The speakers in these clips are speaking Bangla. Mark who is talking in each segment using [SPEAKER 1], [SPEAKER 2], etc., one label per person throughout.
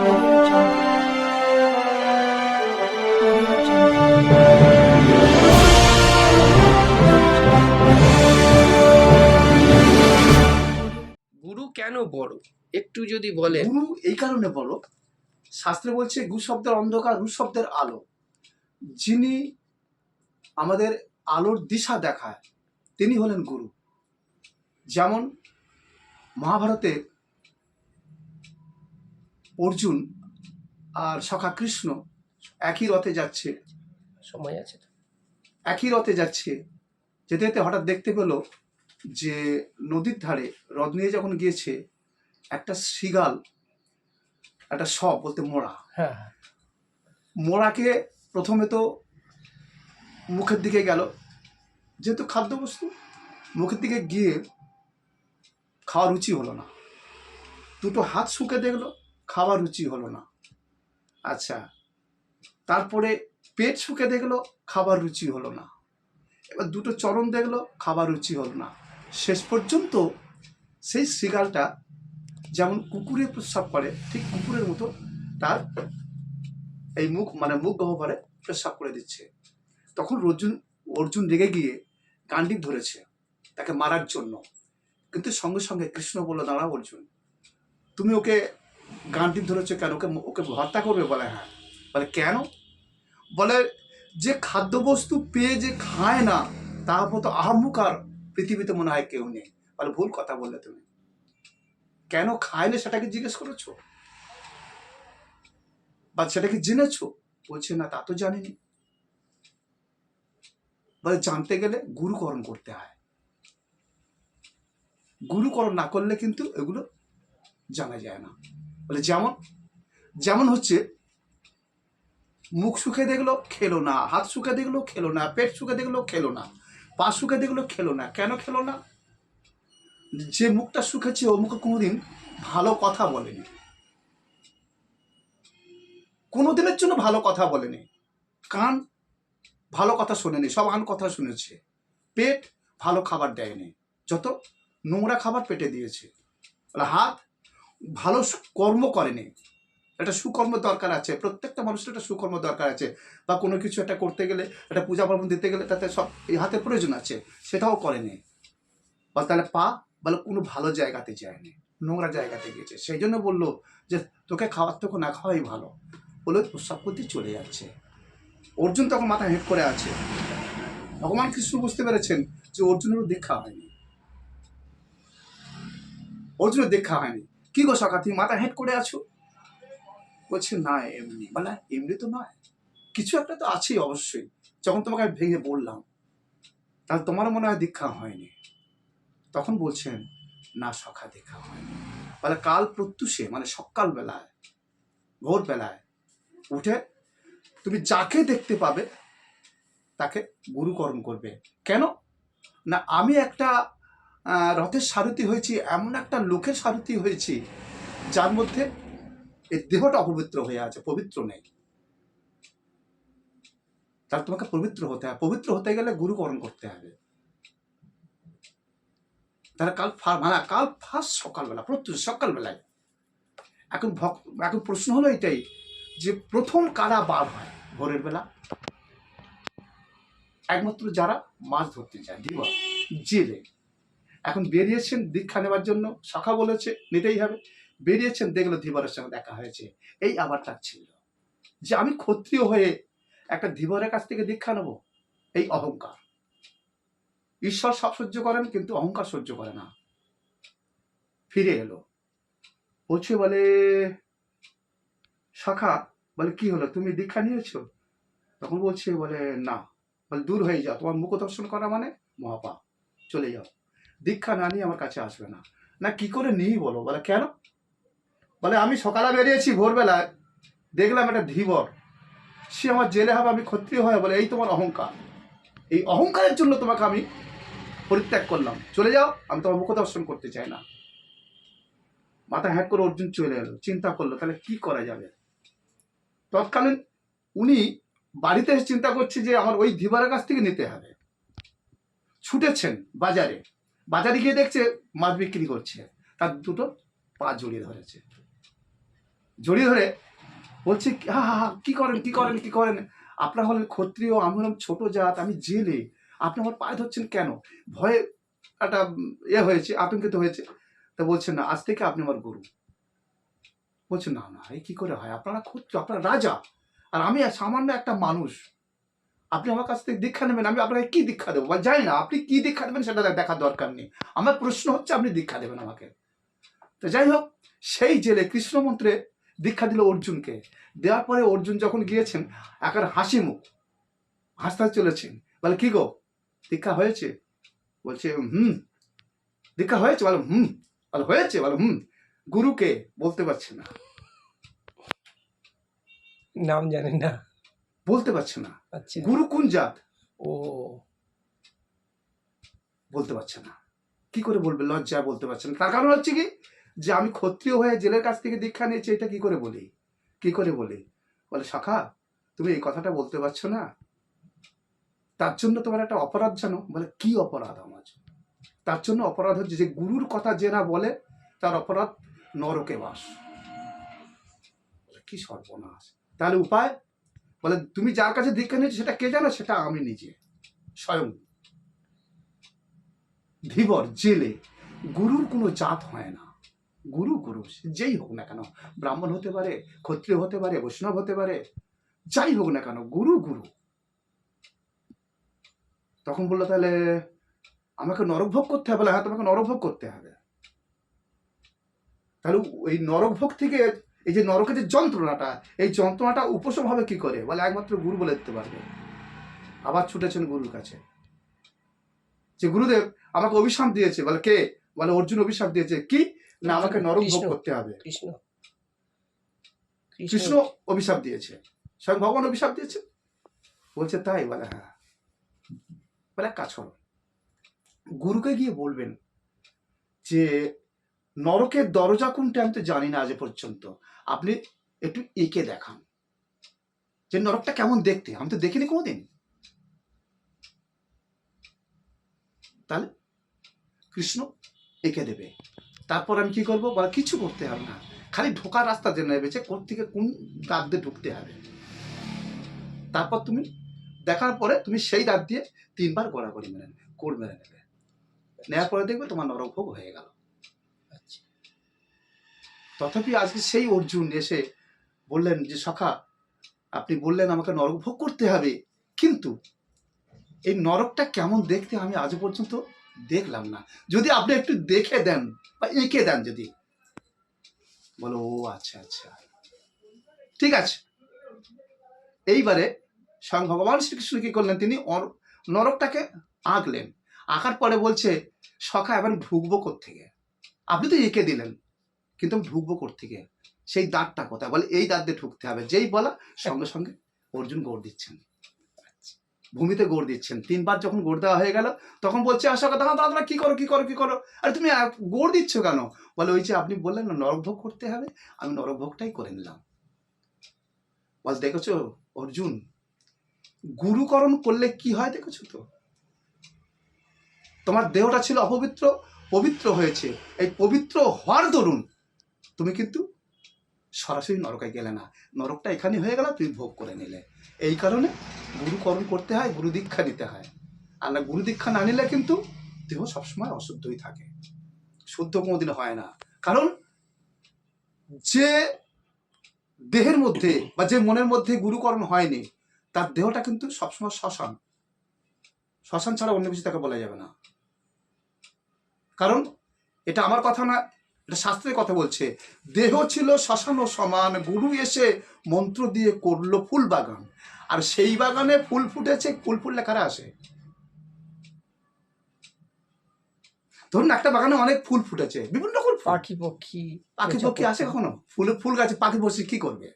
[SPEAKER 1] গুরু কেন বড়? একটু যদি বলেন।
[SPEAKER 2] গুরু এই কারণে বলো শাস্ত্রে বলছে গু শব্দের অন্ধকার রু শব্দের আলো। যিনি আমাদের আলোর দিশা দেখায়, তিনি হলেন গুরু। যেমন মহাভারতে অর্জুন আর সখা কৃষ্ণ একই রথে যাচ্ছে।
[SPEAKER 1] সময় আছে
[SPEAKER 2] একই রথে যাচ্ছে। যেতে যেতে হঠাৎ দেখতে পেল যে নদীর ধারে রথ নিয়ে যখন গিয়েছে একটা শিগাল একটা সব বলতে মোড়া।
[SPEAKER 1] হ্যাঁ হ্যাঁ।
[SPEAKER 2] মোড়াকে প্রথমে তো মুখের দিকে গেল যেহেতু খাদ্যবস্তু মুখের দিকে গিয়ে খাওয়া রুচি হলো না। দুটো হাত শুকে দেখল খাওয়া রুচি হলো না। আচ্ছা তারপরে পেট শুকে দেখল খাবার রুচি হলো না। এবার দুটো চরণ দেখল খাবার রুচি হলো না। শেষ পর্যন্ত সেই শিগালটা যেমন কুকুরে প্রস্রাব করে, ঠিক কুকুরের মতো তার এই মুখ মানে মুখ গহ্বরে প্রস্রাব করে দিচ্ছে। তখন অর্জুন অর্জুন রেগে গিয়ে গান্ডিব ধরেছে তাকে মারার জন্য। কিন্তু সঙ্গে সঙ্গে কৃষ্ণ বলল দাঁড়া অর্জুন, তুমি ওকে গান্ডিব ধরেছো কেন? ওকে ওকে হত্যা করবে বলে হ্যাঁ। বলে, কেন? বলে, যে খাদ্যবস্তু পেয়ে যে খায় না, তার মতো আহম্মুক আর পৃথিবীতে মনে হয় কেউ নেই। বলে, ভুল কথা বললে তুমি। কেন খায় না সেটাকে জিজ্ঞেস করেছ? বা সেটা কি জেনেছো? বলছে, না, তা তো জানিনি। বলে, জানতে গেলে গুরুকরণ করতে হয়। গুরুকরণ না করলে কিন্তু এগুলো জানা যায় না। বলে, যেমন যেমন হচ্ছে, মুখ শুকে দেখল খেলো না, হাত শুকে দেখল খেলো না, পেট শুকে দেখল খেলো না, পা শুকে দেখল খেলো না, কেন খেলো না? যে মুখটা শুকেছে, ও মুখে কোনোদিন ভালো কথা বলেনি। কোনোদিনের জন্য ভালো কথা বলেনি। কান ভালো কথা শোনেনি, সব আন কথা শুনেছে। পেট ভালো খাবার দেয়নি, যত নোংরা খাবার পেটে দিয়েছে। হাত ভালো কর্ম করেনি। একটা সুকর্ম দরকার আছে, প্রত্যেকটা মানুষের একটা সুকর্ম দরকার আছে, বা কোনো কিছু একটা করতে গেলে, একটা পূজা পার্বণ দিতে গেলে তাতে সব, এই হাতের প্রয়োজন আছে, সেটাও করেনি। বা তাহলে পা বলে কোনো ভালো জায়গাতে যায়নি, নোংরা জায়গাতে গেছে সেই জন্য বলল যে, তোকে খাওয়ার থেকে না খাওয়াই ভালো। বলে প্রস্রাব করতে চলে যাচ্ছে। অর্জুন তখন মাথা হেঁট করে আছে। ভগবান কৃষ্ণ বুঝতে পেরেছেন যে অর্জুনেরও দীক্ষা হয়নি। অর্জুনের দীক্ষা হয়নি। কি গো সখা, তুমি মাথা হেঁট করে আছো? বলছে, না, এমনি। বলে, এমনি তো নয়। কিছু একটা তো আছেই অবশ্যই। যখন তোমাকে আমি ভেঙে বললাম, তাহলে তোমার মনে হয় দীক্ষা হয়নি। তখন বলছেন, না সখা, দীক্ষা হয়নি। বলে, কাল প্রত্যুষে মানে সকাল বেলায় ভোর বেলায় উঠে তুমি যাকে দেখতে পাবে, তাকে গুরুকরণ করবে। কেন? না, আমি একটা রথের সারথি হয়েছি, এমন একটা লোকের সারথি হয়েছি, যার মধ্যে এই দেহটা অপবিত্র হয়ে আছে, পবিত্র নেই। তাহলে তোমাকে পবিত্র হতে হবে। পবিত্র হতে গেলে গুরুকরণ করতে হবে। তারা কাল মানে কাল ফার্স্ট সকালবেলা, প্রত্যুষ সকালবেলায়। এখন ভক্ত এখন প্রশ্ন হলো এটাই, যে প্রথম কারা বার হয় ভোরের বেলা? একমাত্র যারা মাছ ধরতে যায় দিবা জেলে এখন বেরিয়েছেন দীক্ষা নেওয়ার জন্য, শাখা বলেছে, নিতেই হবে। বেরিয়েছেন, দেখল ধীবরের সঙ্গে দেখা হয়েছে। এই আবার তার ছিল। যে আমি ক্ষত্রিয় হয়ে একটা ধীবরের কাছ থেকে দীক্ষা নেব, এই অহংকার। ঈশ্বর সব সহ্য করেন, কিন্তু অহংকার সহ্য করে না। ফিরে এলো। বলছে, বলে, শাখা, বলে, কি হলো? তুমি দীক্ষা নিয়েছো? তখন বলছে, বলে, না। বলে, দূর হয়ে যাও। তোমার মুখ দর্শন করা মানে মহাপা চলে যাও। দীক্ষা না নিয়ে আমার কাছে আসবে না। না, কি করে নিই বলো? বলে, কেন? বলে, আমি সকালে বেরিয়েছি ভোরবেলায়, দেখলাম একটা ধীবর সে আমার জেলে হবে, আমি ক্ষত্রিয় হয় বলে, এই তোমার অহংকার। এই অহংকারের জন্য তোমাকে আমি পরিত্যাগ করলাম। চলে যাও, আমি তোমার মুখ দর্শন করতে চাই না। মাথা হ্যাক করে অর্জুন চলে এলো, চিন্তা করল, তাহলে কি করা যাবে? তৎকালীন উনি বাড়িতে চিন্তা করছে যে, আমার ওই ধীবরের কাছ থেকে নিতে হবে। ছুটেছেন বাজারে। বাজারে গিয়ে দেখছে মাছ বিক্রি করছে। তার দুটো পা জড়িয়ে ধরেছে। জড়িয়ে ধরে বলছে, হা হা হা, কি করেন কি করেন কি করেন? আপনার হলেন ক্ষত্রিয়, আমি হলাম ছোট জাত, আমি জেলে। আপনি আমার পায়ে ধরছেন কেন? ভয়ে একটা ইয়ে হয়েছে, আতঙ্কিত হয়েছে। তা বলছেন না, আজ থেকে আপনি আমার গুরু। বলছেন না না এই কি করে হয়? আপনারা ক্ষত্রিয়, আপনারা রাজা। আর আমি সামান্য একটা মানুষ। আপনি আমার কাছ থেকে দীক্ষা নেবেন, আমি আপনাকে কি দীক্ষা দেবো? বা জানি না, আপনি কি দীক্ষা দেবেন সেটা দেখার দরকার নেই। আমার প্রশ্ন হচ্ছে, আপনি দীক্ষা দেবেন আমাকে। তো যাই হোক, সেই জেলে কৃষ্ণ মন্ত্রে দীক্ষা দিল অর্জুনকে। দেওয়ার পরে অর্জুন যখন গিয়েছেন, একার হাসি মুখ হাসতে চলেছেন। বলে, কি গো? দীক্ষা হয়েছে? বলছে, হুম। দীক্ষা হয়েছে? বলো, হুম। বলো, হয়েছে? বলো, হুম। গুরুকে বলতে পারছে না।
[SPEAKER 1] নাম জানেন না।
[SPEAKER 2] বলতে পারছে না।
[SPEAKER 1] আচ্ছা
[SPEAKER 2] গুরু কোন জাত?
[SPEAKER 1] ও।
[SPEAKER 2] বলতে পারছে না। কি করে বলবে? লজ্জায় বলতে পারছে না। তার কারণ হচ্ছে কি? যে আমি ক্ষত্রিয় হয়ে জেলের কাছ থেকে দীক্ষা নিয়েছি এটা কি করে বলি? কি করে বলি? বলে শাখা তুমি এই কথাটা বলতে পারছ না। তার জন্য তোমার একটা অপরাধ জানো। বলে কি অপরাধ আমার? তার জন্য অপরাধ হচ্ছে যে গুরুর কথা যে না বলে তার অপরাধ নরকে বাস। কি সর্বনাশ। তাহলে উপায়? বলে, তুমি যার কাছে দীক্ষা নিয়েছো, সেটা কে জানো? সেটা আমি নিজে। স্বয়ং। ধীবর, জেলে। গুরুর কোনো জাত হয় না। গুরু গুরু যেই হোক না কেন। ব্রাহ্মণ হতে পারে, ক্ষত্রিয় হতে পারে, বৈষ্ণব হতে পারে, যাই হোক না কেন, গুরু গুরু। তখন বলল, তাহলে আমাকে নরকভোগ করতে হবে? হ্যাঁ তোমাকে নরকভোগ করতে হবে। তাহলে এই নরকভোগ থেকে এই যে নরকের যে যন্ত্রণাটা এই যন্ত্রণাটা উপশম হবে কি করে? বলে একমাত্র গুরু বলে দিতে পারবে। আবার ছুটেছেন গুরুর কাছে। যে গুরুদেব আমাকে অভিশাপ দিয়েছে। বলে কে? বলে অর্জুন অভিশাপ দিয়েছে। কি? না আমাকে নরক ভোগ। করতে হবে।
[SPEAKER 1] কৃষ্ণ
[SPEAKER 2] কৃষ্ণ। অভিশাপ দিয়েছে। স্বয়ং ভগবান অভিশাপ দিয়েছে? বলছে তাই? বলে হ্যাঁ। বলে এক কাজ করো। গুরুকে গিয়ে বলবেন যে নরকের দরজা কোনটা আমি তো জানি না আজ পর্যন্ত। আপনি একটু এঁকে দেখান। যে নরকটা কেমন দেখতে? আমি তো দেখিনি কোনোদিন। তাহলে কৃষ্ণ এঁকে দেবে। তারপর আমি কি করব? বলে কিছু করতে হবে না। খালি ঢোকার রাস্তা জেনে নেবে যে কোথ থেকে কোন দাঁত দিয়ে ঢুকতে হবে। তারপর তুমি দেখার পরে তুমি সেই দাঁত দিয়ে তিনবার গড়াগড়ি মেরে নেবে, কোড় নেবে। নেওয়ার পরে দেখবে তোমার নরক ভোগ হয়ে গেল। তথাপি আজকে সেই অর্জুন এসে বললেন যে, সখা, আপনি বললেন আমাকে নরক ভোগ করতে হবে। কিন্তু এই নরকটা কেমন দেখতে আমি আজ পর্যন্ত দেখলাম না। যদি আপনি একটু দেখে দেন বা এঁকে দেন যদি। বলো, ও আচ্ছা আচ্ছা। ঠিক আছে। এইবারে স্বয়ং ভগবান শ্রীকৃষ্ণ কি করলেন তিনি? নরকটাকে আঁকলেন। আঁকার পরে বলছে, সখা, এবার ভুগবো থেকে আপনি তো এঁকে দিলেন। কিন্তু আমি ঢুকবো থেকে সেই দাঁতটা কোথায়? বলে এই দাঁত দিয়ে ঢুকতে হবে। যেই বলা, সঙ্গে সঙ্গে অর্জুন গোড় দিচ্ছেন। ভূমিতে গোড় দিচ্ছেন। তিনবার যখন গোড় দেওয়া হয়ে গেল, তখন বলছে আশা কথা দাদা কি করো কি করো কি করো? আরে, তুমি গোড় দিচ্ছ কেন? বলে, ওই যে আপনি বললেন না নরকভোগ করতে হবে, আমি নরকভোগটাই করে নিলাম। বল, দেখেছ অর্জুন, গুরুকরণ করলে কি হয় দেখেছ তো? তোমার দেহটা ছিল অপবিত্র, পবিত্র হয়েছে। এই পবিত্র হওয়ার দরুন তুমি কিন্তু সরাসরি নরকে গেলে না। নরকটা এখানে হয়ে গেল, তুমি ভোগ করে নিলে। এই কারণে গুরুকরণ করতে হয়, গুরু দীক্ষা নিতে হয়। আর না, গুরু দীক্ষা না নিলে কিন্তু দেহ সবসময় অশুদ্ধই থাকে। শুদ্ধ কোনোদিন হয় না। কারণ যে দেহের মধ্যে বা যে মনের মধ্যে গুরুকরণ হয়নি, তার দেহটা কিন্তু সবসময় শ্মশান। শ্মশান ছাড়া অন্য কিছু তাকে বলা যাবে না। কারণ এটা আমার কথা না এটা শাস্ত্রের কথা বলছে। দেহ ছিল শ্মশান ও সমান গুরু এসে মন্ত্র দিয়ে করল ফুল বাগান। আর সেই বাগানে ফুল ফুটেছে ফুল ফুল কারা আসে? ধরুন একটা বাগানে অনেক ফুল ফুটেছে বিভিন্ন রকম
[SPEAKER 1] পাখি পক্ষী
[SPEAKER 2] পাখি পক্ষী আসে কখনো? ফুল ফুল গাছে পাখি বসে কি করবে?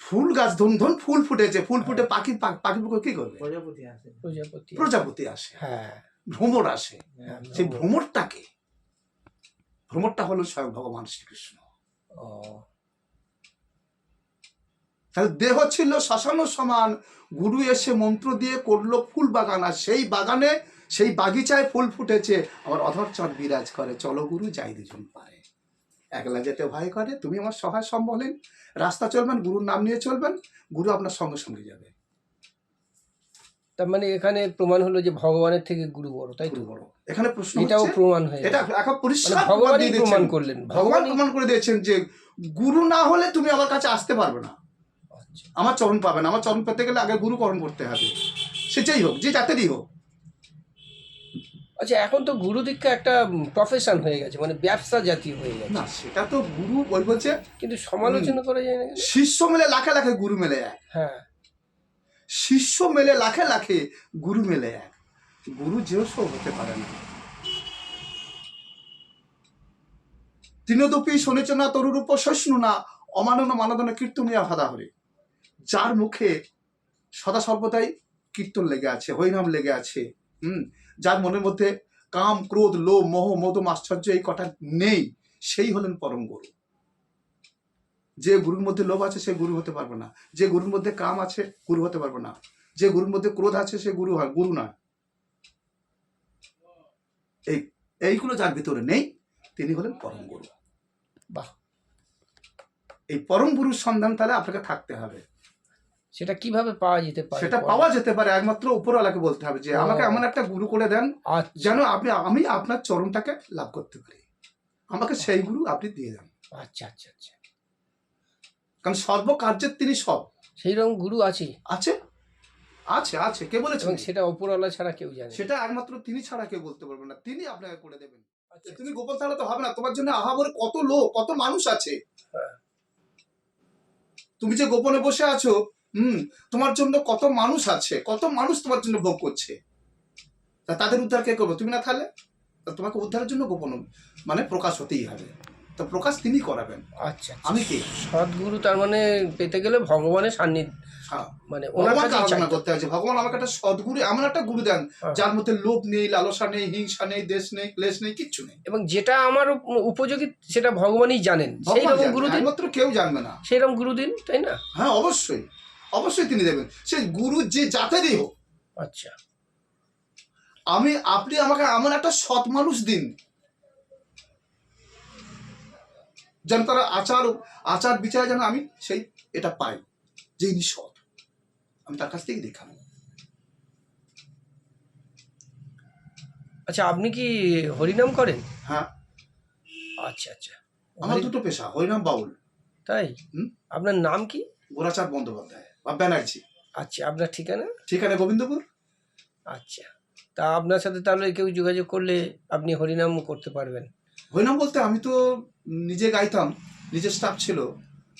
[SPEAKER 2] ফুল গাছ ধরুন ধন ফুল ফুটেছে ফুল ফুটে পাখি পাখি পক্ষী কি করবে?
[SPEAKER 3] প্রজাপতি
[SPEAKER 1] প্রজাপতি।
[SPEAKER 2] প্রজাপতি আসে।
[SPEAKER 1] হ্যাঁ।
[SPEAKER 2] ভ্রমর আসে
[SPEAKER 1] হ্যাঁ,
[SPEAKER 2] সেই ভ্রমরটাকে ভ্রমরটা হলো স্বয়ং ভগবান শ্রীকৃষ্ণ তাহলে দেহ ছিল শ্মশান সমান গুরু এসে মন্ত্র দিয়ে করল ফুল বাগান আর সেই বাগানে সেই বাগিচায় ফুল ফুটেছে। আমার অধর চর বিরাজ করে চলো গুরু যাই দুজন পারে। একলা যেতে ভয় করে তুমি আমার সহায় সম্বলেন। রাস্তা চলবেন গুরুর নাম নিয়ে চলবেন গুরু আপনার সঙ্গে সঙ্গে যাবে।
[SPEAKER 1] তার মানে এখানে প্রমাণ হলো যে ভগবানের থেকে গুরু বড় তাই তো?
[SPEAKER 2] বড়। এখানে প্রশ্ন
[SPEAKER 1] এটাও প্রমাণ হয়ে
[SPEAKER 2] এটা। এখন
[SPEAKER 1] মানে
[SPEAKER 2] পরিষ্কার
[SPEAKER 1] ভগবানই প্রমাণ করলেন।
[SPEAKER 2] ভগবান প্রমাণ করে দিয়েছেন যে গুরু না হলে তুমি আমার কাছে আসতে পারবে না।
[SPEAKER 1] আচ্ছা।
[SPEAKER 2] আমার চরণ পাবে না আমার চরণ পেতে গেলে আগে গুরু গুরুকরণ করতে হবে। সে যেই হোক যে জাতেরই হোক।
[SPEAKER 1] আচ্ছা এখন তো গুরু দীক্ষা একটা প্রফেশন হয়ে গেছে মানে ব্যবসা জাতীয় হয়ে গেছে।
[SPEAKER 2] না সেটা তো গুরু ওই বলছে
[SPEAKER 1] কিন্তু সমালোচনা করা যায় না
[SPEAKER 2] শিষ্য মেলে লাখে লাখে গুরু মেলে এক
[SPEAKER 1] হ্যাঁ।
[SPEAKER 2] শিষ্য মেলে, লাখে লাখে গুরু মেলে এক। গুরু যেও সব হতে পারে না। তৃণদপি শুনেছ না তরুরূপ সহিষ্ণু না, অমানন মানদন কীর্তনিয়া ভাদা হরে। যার মুখে সদা সর্বদাই কীর্তন লেগে আছে, হরিনাম লেগে আছে, হুম? যার মনের মধ্যে কাম, ক্রোধ, লোভ, মোহ, মধুম, আশ্চর্য এই কটা নেই, সেই হলেন পরম গুরু। যে গুরুর মধ্যে লোভ আছে সে গুরু হতে পারবে না। যে গুরুর মধ্যে কাম আছে গুরু হতে পারবে না। যে গুরুর মধ্যে ক্রোধ আছে সে গুরু হয় গুরু নয়। এই এইগুলো যার ভিতরে নেই তিনি হলেন পরম গুরু।
[SPEAKER 1] বাহ।
[SPEAKER 2] এই পরম গুরুর সন্ধান তাহলে আপনাকে থাকতে হবে।
[SPEAKER 1] সেটা কীভাবে পাওয়া যেতে পারে?
[SPEAKER 2] সেটা পাওয়া যেতে পারে একমাত্র উপরওয়ালাকে বলতে হবে যে আমাকে এমন একটা গুরু করে দেন
[SPEAKER 1] আচ্ছা।
[SPEAKER 2] যেন আপনি আমি আপনার চরণটাকে লাভ করতে পারি। আমাকে সেই গুরু আপনি দিয়ে দেন।
[SPEAKER 1] আচ্ছা আচ্ছা আচ্ছা।
[SPEAKER 2] কারণ সর্বকার্যের তিনি সব।
[SPEAKER 1] সেই রকম গুরু আছে।
[SPEAKER 2] আছে? আছে আছে। কে বলেছেন
[SPEAKER 1] সেটা অপরওয়ালা ছাড়া কেউ জানে
[SPEAKER 2] সেটা একমাত্র তিনি ছাড়া কেউ বলতে পারবেন না। তিনি আপনাকে করে দেবেন।
[SPEAKER 1] আচ্ছা,
[SPEAKER 2] তুমি গোপন থাকলে তো হবে না। তোমার জন্য আহাবর কত লোক কত মানুষ আছে।
[SPEAKER 1] হ্যাঁ।
[SPEAKER 2] তুমি যে গোপনে বসে আছো হুম তোমার জন্য কত মানুষ আছে কত মানুষ তোমার জন্য ভোগ করছে। তা তাদের উদ্ধার কে করব? তুমি না থাকলে? তোমাকে উদ্ধারের জন্য গোপন মানে প্রকাশ হতেই হবে। তো প্রকাশ তিনি করাবেন।
[SPEAKER 1] আচ্ছা আচ্ছা।
[SPEAKER 2] আমি কে?
[SPEAKER 1] সদ্গুরু তার মানে পেতে গেলে ভগবানের সান্নিধ্য
[SPEAKER 2] হ্যাঁ।
[SPEAKER 1] মানে ওনার কাছে
[SPEAKER 2] আরাধনা করতে যে ভগবান আমাকে একটা সদ্গুরু এমন একটা গুরু দেন
[SPEAKER 1] হ্যাঁ।
[SPEAKER 2] যার মধ্যে লোভ নেই লালসা নেই হিংসা নেই দেশ নেই ক্লেশ নেই কিচ্ছু নেই।
[SPEAKER 1] এবং যেটা আমার উপযোগী সেটা ভগবানই জানেন। সেই রকম গুরুদিন
[SPEAKER 2] একমাত্র কেউ জানবে না।
[SPEAKER 1] সেই রকম গুরুদিন তাই না?
[SPEAKER 2] হ্যাঁ অবশ্যই। অবশ্যই তিনি দেবেন। সে গুরু যে জাতেরই হোক।
[SPEAKER 1] আচ্ছা।
[SPEAKER 2] আমি আপনি আমাকে এমন একটা সৎ মানুষ দিন যেন তারা আচার আচার বিচারে যেন আমি সেই এটা পাই যে ইনি সৎ আমি তার কাছ থেকে দেখাবো
[SPEAKER 1] আচ্ছা আপনি কি হরিনাম করেন?
[SPEAKER 2] হ্যাঁ।
[SPEAKER 1] আচ্ছা আচ্ছা।
[SPEAKER 2] আমার দুটো পেশা হরিনাম বাউল।
[SPEAKER 1] তাই?
[SPEAKER 2] হুম?
[SPEAKER 1] আপনার নাম কি?
[SPEAKER 2] গোরাচাঁদ বন্দ্যোপাধ্যায় বা ব্যানার্জি।
[SPEAKER 1] আচ্ছা আপনার ঠিকানা?
[SPEAKER 2] ঠিকানা গোবিন্দপুর।
[SPEAKER 1] আচ্ছা। তা আপনার সাথে তাহলে কেউ যোগাযোগ করলে আপনি হরিনাম করতে পারবেন।
[SPEAKER 2] হরিনাম বলতে আমি তো নিজে গাইতাম নিজের স্টাফ ছিল।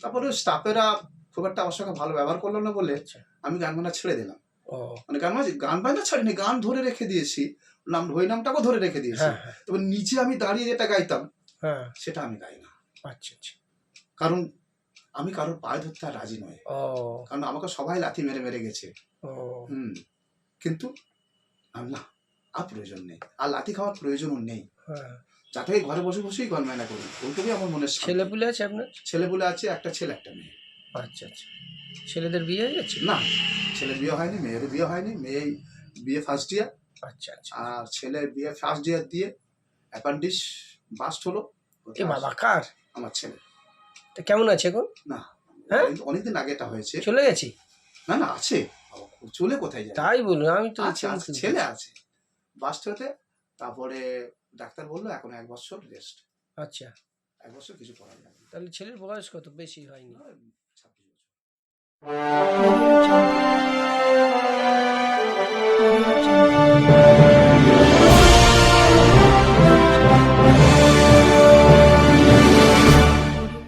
[SPEAKER 2] তারপরে স্টাফেরা খুব একটা আমার সঙ্গে ভালো ব্যবহার করল না বলে
[SPEAKER 1] আচ্ছা।
[SPEAKER 2] আমি গান বাজনা ছেড়ে দিলাম।
[SPEAKER 1] ও।
[SPEAKER 2] মানে গান বাজি গান বাজনা ছাড়িনি গান ধরে রেখে দিয়েছি। নাম হরিনামটাকেও ধরে রেখে দিয়েছি।
[SPEAKER 1] হ্যাঁ হ্যাঁ।
[SPEAKER 2] তবে নিজে আমি দাঁড়িয়ে যেটা গাইতাম
[SPEAKER 1] হ্যাঁ।
[SPEAKER 2] সেটা আমি গাই না।
[SPEAKER 1] আচ্ছা আচ্ছা।
[SPEAKER 2] কারণ আমি কারোর পায়ে ধরতে আর রাজি নয়
[SPEAKER 1] ও।
[SPEAKER 2] কারণ আমাকে সবাই লাথি মেরে মেরে গেছে।
[SPEAKER 1] ও।
[SPEAKER 2] হুম। কিন্তু আমি না আর প্রয়োজন নেই। আর লাথি খাওয়ার প্রয়োজনও নেই।
[SPEAKER 1] হ্যাঁ
[SPEAKER 2] যাতে ঘরে বসে বসেই গান বাজনা করি ওইটুকুই আমার মনে
[SPEAKER 1] ছেলে পুলে আছে আপনার?
[SPEAKER 2] ছেলে বলে আছে একটা ছেলে একটা মেয়ে।
[SPEAKER 1] আচ্ছা আচ্ছা। ছেলেদের বিয়ে হয়ে গেছে?
[SPEAKER 2] না ছেলের বিয়ে হয়নি মেয়ের বিয়ে হয়নি। মেয়ে বিয়ে ফার্স্ট ইয়ার
[SPEAKER 1] আচ্ছা আচ্ছা।
[SPEAKER 2] আর ছেলের বিয়ে ফার্স্ট ইয়ার দিয়ে অ্যাপেন্ডিস বাস্ট হলো।
[SPEAKER 1] এ বাবা কার?
[SPEAKER 2] আমার ছেলে।
[SPEAKER 1] তা কেমন আছে এখন?
[SPEAKER 2] না
[SPEAKER 1] হ্যাঁ?
[SPEAKER 2] অনেক- অনেকদিন আগে এটা হয়েছে।
[SPEAKER 1] চলে গেছি?
[SPEAKER 2] না না আছে। চলে কোথায় যায়?
[SPEAKER 1] তাই বলুন আমি তো
[SPEAKER 2] ছেলে আছে। বাস্ট হতে তারপরে ডাক্তার বলল এখন এক বছর রেস্ট
[SPEAKER 1] আচ্ছা।
[SPEAKER 2] এক বছর কিছু করা যাবে না
[SPEAKER 1] তাহলে ছেলের বয়স কত? বেশি হয়নি।
[SPEAKER 2] ছাব্বিশ বছর।
[SPEAKER 3] Thank. Audio Jungle.